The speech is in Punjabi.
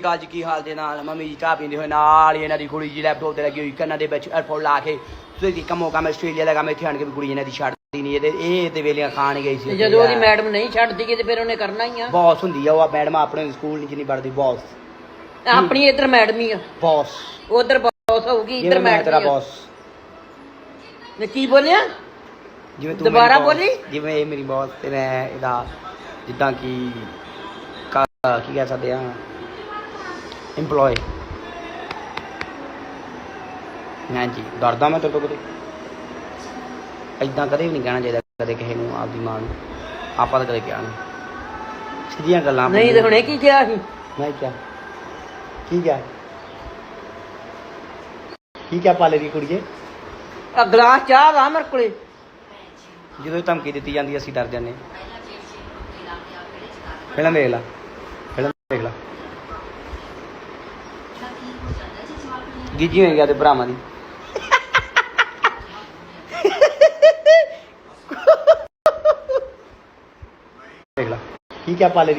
ਗੱਲ ਜੀ ਕੀ ਹਾਲ ਦੇ ਨਾਲ? ਮੰਮੀ ਜੀ ਚਾਹ ਪੀਂਦੇ ਹੋਏ ਨਾਲ ਹੀ ਇਹਨਾਂ ਦੀ ਕੁੜੀ ਜੀ ਲੈਪਟਾਪ ਤੇ ਲੱਗੀ ਹੋਈ ਕੰਨਾਂ ਦੇ ਵਿੱਚ 에어ਪੋਰਟ ਲਾ ਕੇ ਤੁਸੀਂ ਕੰਮੋ ਕੰਮ ਆਸਟ੍ਰੇਲੀਆ ਦਾ ਕੰਮ ਇੱਥੇ ਆਣ ਕੇ ਵੀ ਕੁੜੀ ਇਹਨਾਂ ਦੀ ਛੱਡਦੀ ਨਹੀਂ ਇਹਦੇ ਇਹ ਤੇ ਵੇਲੀਆਂ ਖਾਣ ਗਈ ਸੀ ਜਦੋਂ ਉਹਦੀ ਮੈਡਮ ਨਹੀਂ ਛੱਡਦੀ ਤੇ ਫਿਰ ਉਹਨੇ ਕਰਨਾ ਹੀ ਆ। ਬੌਸ ਹੁੰਦੀ ਆ ਉਹ ਮੈਡਮ ਆਪਣੇ ਸਕੂਲ ਨਹੀਂ ਜਿੰਨੀ ਪੜਦੀ ਬੌਸ ਆਪਣੀ ਇੱਧਰ ਮੈਡਮ ਹੀ ਆ। ਬੌਸ ਉਧਰ ਬੌਸ ਹੋਊਗੀ ਇੱਧਰ ਜਿਵੇਂ ਮੈਂ ਤੇਰਾ ਮੈਡਮ ਬੌਸ ਨੇ ਕੀ ਬੋਲਿਆ? ਜਿਵੇਂ ਤੂੰ ਦੁਬਾਰਾ ਬੋਲੀ? ਜਿਵੇਂ ਇਹ ਮੇਰੀ ਬੌਸ ਤੇ ਮੈਂ ਇਹਦਾ ਜਿੱਦਾਂ ਕਿ ਕਾ- ਕੀ ਕਹਿ ਸਕਦੇ ਆ? EMPLOYE ਹਾਂਜੀ ਡਰਦਾ ਮੈਂ ਤੇਰੇ ਤੋਂ ਕਦੇ। ਐਦਾਂ ਕਦੇ ਵੀ ਨਹੀਂ ਕਹਿਣਾ ਚਾਹੀਦਾ ਕਦੇ ਕਿਸੇ ਨੂੰ ਆਪਦੀ ਮਾਂ ਨੂੰ। ਆਪਾਂ ਤਾਂ ਕਦੇ ਕਿਹਾ ਨਹੀਂ। ਸਿੱਧੀਆਂ ਗੱਲਾਂ ਨਹੀਂ ਤੇ ਹੁਣੇ ਕੀ ਕਿਹਾ ਸੀ? ਮੈਂ ਕਿਹਾ ਕੀ ਕਿਹਾ? ਕੀ ਕਿਹਾ ਪਾਲੇ ਦੀ ਕੁੜੀਏ? ਆ ਗਲਾਸ ਚਾਹ ਦਾ ਮੇਰੇ ਕੋਲੇ। ਜਦੋਂ ਇਹ ਧਮਕੀ ਦਿੱਤੀ ਜਾਂਦੀ ਹੈ, ਅਸੀਂ ਡਰ ਜਾਂਦੇ ਹਾਂ। ਫਿਲਮ ਦੇਖ ਲਾ ਫਿਲਮ ਦੇਖ ਲਾ ਗਿੱਜੀ ਹੋਈ ਗਿਆ ਤੇ ਭਰਾਵਾਂ ਦੀ। ਦੇਖ ਲਾ। ਕੀ ਕਿਆ ਪਾਲੇ ਦੀ?